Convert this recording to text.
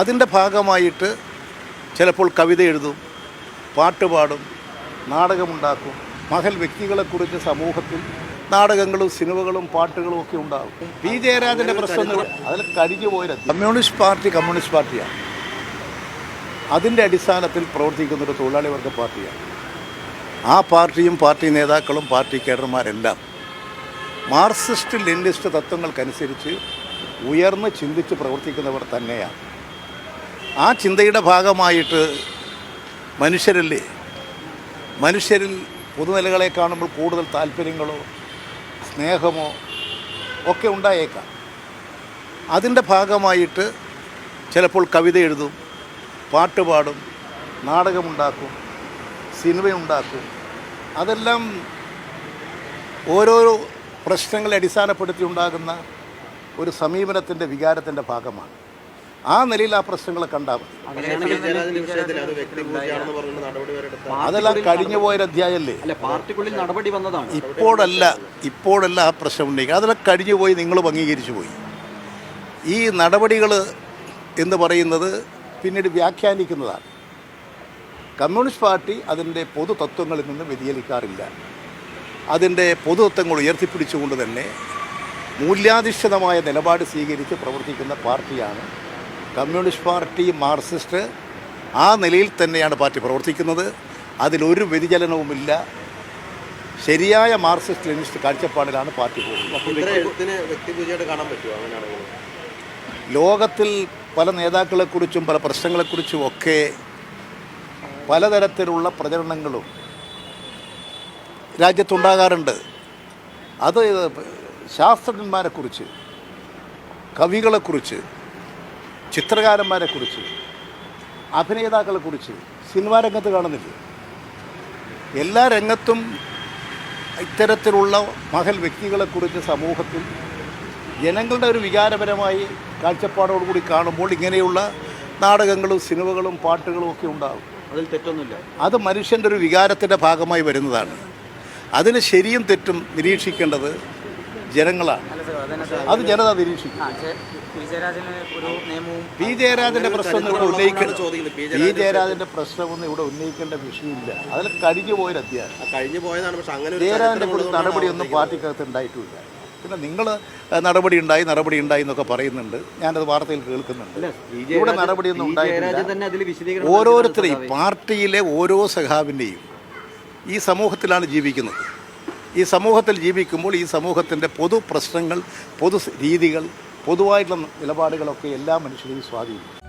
അതിന്റെ ഭാഗമായിട്ട് ചിലപ്പോൾ കവിത എഴുതും പാട്ട് പാടും നാടകമുണ്ടാക്കും. മഹൽ വ്യക്തികളെക്കുറിച്ച് സമൂഹത്തിൽ നാടകങ്ങളും സിനിമകളും പാട്ടുകളും ഒക്കെ ഉണ്ടാകും. പി ജയരാജന്റെ പ്രശ്നങ്ങൾ അതിൽ കഴിഞ്ഞു പോയത് കമ്മ്യൂണിസ്റ്റ് പാർട്ടി കമ്മ്യൂണിസ്റ്റ് പാർട്ടിയാണ്. അതിന്റെ അടിസ്ഥാനത്തിൽ പ്രവർത്തിക്കുന്ന ഒരു തൊഴിലാളി വർഗ പാർട്ടിയാണ്. ആ പാർട്ടിയും പാർട്ടി നേതാക്കളും പാർട്ടി കേഡർമാരെല്ലാം മാർക്സിസ്റ്റ് ലെനിനിസ്റ്റ് തത്വങ്ങൾക്കനുസരിച്ച് ഉയർന്ന് ചിന്തിച്ച് പ്രവർത്തിക്കുന്നവർ തന്നെയാണ്. ആ ചിന്തയുടെ ഭാഗമായിട്ട് മനുഷ്യരല്ലേ? മനുഷ്യരിൽ പൊതുനിലകളെ കാണുമ്പോൾ കൂടുതൽ താല്പര്യങ്ങളോ സ്നേഹമോ ഒക്കെ ഉണ്ടായേക്കാം. അതിന്റെ ഭാഗമായിട്ട് ചിലപ്പോൾ കവിത എഴുതും പാട്ട് പാടും നാടകമുണ്ടാക്കും സിനിമയുണ്ടാക്കും. അതെല്ലാം ഓരോരോ പ്രശ്നങ്ങളെ അടിസ്ഥാനപ്പെടുത്തി ഉണ്ടാകുന്ന ഒരു സമീപനത്തിന്റെ വികാരത്തിന്റെ ഭാഗമാണ്. ആ നിലയിൽ ആ പ്രശ്നങ്ങളെ കണ്ടാൽ അതെല്ലാം കഴിഞ്ഞു പോയൊരു അധ്യായമല്ലേ അല്ല പാർട്ടിക്കുള്ളിൽ നടപടി വന്നതാണ്. ഇപ്പോഴല്ല ഇപ്പോഴല്ല ആ പ്രശ്നം ഉണ്ടെങ്കിൽ അതെല്ലാം കഴിഞ്ഞു പോയി നിങ്ങളും അംഗീകരിച്ചു പോയി. ഈ നടപടികൾ എന്ന് പറയുന്നത് പിന്നീട് വ്യാഖ്യാനിക്കുന്നതാണ്. കമ്മ്യൂണിസ്റ്റ് പാർട്ടി അതിന്റെ പൊതു തത്വങ്ങളിൽ നിന്ന് വ്യതിചലിക്കാറില്ല. അതിന്റെ പൊതുതത്വങ്ങൾ ഉയർത്തിപ്പിടിച്ചുകൊണ്ട് തന്നെ മൂല്യാധിഷ്ഠിതമായ നിലപാട് സ്വീകരിച്ച് പ്രവർത്തിക്കുന്ന പാർട്ടിയാണ് കമ്മ്യൂണിസ്റ്റ് പാർട്ടി മാർക്സിസ്റ്റ് ആ നിലയിൽ തന്നെയാണ് പാർട്ടി പ്രവർത്തിക്കുന്നത്. അതിലൊരു വ്യതിചലനവുമില്ല. ശരിയായ മാർക്സിസ്റ്റ് ലെനിസ്റ്റ് കാഴ്ചപ്പാടിലാണ് പാർട്ടി പോകുന്നത്. ലോകത്തിൽ പല നേതാക്കളെക്കുറിച്ചും പല പ്രശ്നങ്ങളെക്കുറിച്ചും ഒക്കെ പലതരത്തിലുള്ള പ്രചരണങ്ങളും രാജ്യത്തുണ്ടാകാറുണ്ട്. അത് ശാസ്ത്രജ്ഞന്മാരെക്കുറിച്ച് കവികളെക്കുറിച്ച് ചിത്രകാരന്മാരെക്കുറിച്ച് അഭിനേതാക്കളെക്കുറിച്ച് സിനിമാ രംഗത്ത് കാണുന്നില്ല. എല്ലാ രംഗത്തും ഇത്തരത്തിലുള്ള മഹൽ വ്യക്തികളെക്കുറിച്ച് സമൂഹത്തിൽ ജനങ്ങളുടെ ഒരു വികാരപരമായി കാഴ്ചപ്പാടോടുകൂടി കാണുമ്പോൾ ഇങ്ങനെയുള്ള നാടകങ്ങളും സിനിമകളും പാട്ടുകളും ഒക്കെ ഉണ്ടാകും അതിൽ തെറ്റൊന്നുമില്ല. അത് മനുഷ്യന്റെ ഒരു വികാരത്തിന്റെ ഭാഗമായി വരുന്നതാണ്. അതിന് ശരിയും തെറ്റും നിരീക്ഷിക്കേണ്ടത് ജനങ്ങളാണ്. അത് ജനത നിരീക്ഷിക്കും. പി ജയരാജന്റെ പ്രശ്നം ഇവിടെ ഉന്നയിക്കേണ്ട ചോദ്യം പി ജയരാജന്റെ പ്രശ്നമൊന്നും ഇവിടെ ഉന്നയിക്കേണ്ട വിഷയമില്ല. അതിൽ കഴിഞ്ഞു പോയൊരു ആ കഴിഞ്ഞു പോയതാണ്. പക്ഷെ അങ്ങനെ ഒരു ജയരാജന്റെ കുറിച്ച് നടപടിയൊന്നും പാർട്ടിക്കകത്ത് ഉണ്ടായിട്ടുമില്ല പിന്നെ നിങ്ങൾ നടപടി ഉണ്ടായി നടപടി ഉണ്ടായി എന്നൊക്കെ പറയുന്നുണ്ട്. ഞാനത് വാർത്തയിൽ കേൾക്കുന്നുണ്ട്. ഇവിടെ നടപടിയൊന്നും ഉണ്ടായിട്ടില്ല. ഓരോരുത്തരെയും പാർട്ടിയിലെ ഓരോ സഖാവിന്റെയും ഈ സമൂഹത്തിലാണ് ജീവിക്കുന്നത്. ഈ സമൂഹത്തിൽ ജീവിക്കുമ്പോൾ ഈ സമൂഹത്തിന്റെ പൊതു പ്രശ്നങ്ങൾ പൊതു രീതികൾ പൊതുവായിട്ടുള്ള നിലപാടുകളൊക്കെ എല്ലാ മനുഷ്യരെയും സ്വാധീനിക്കും.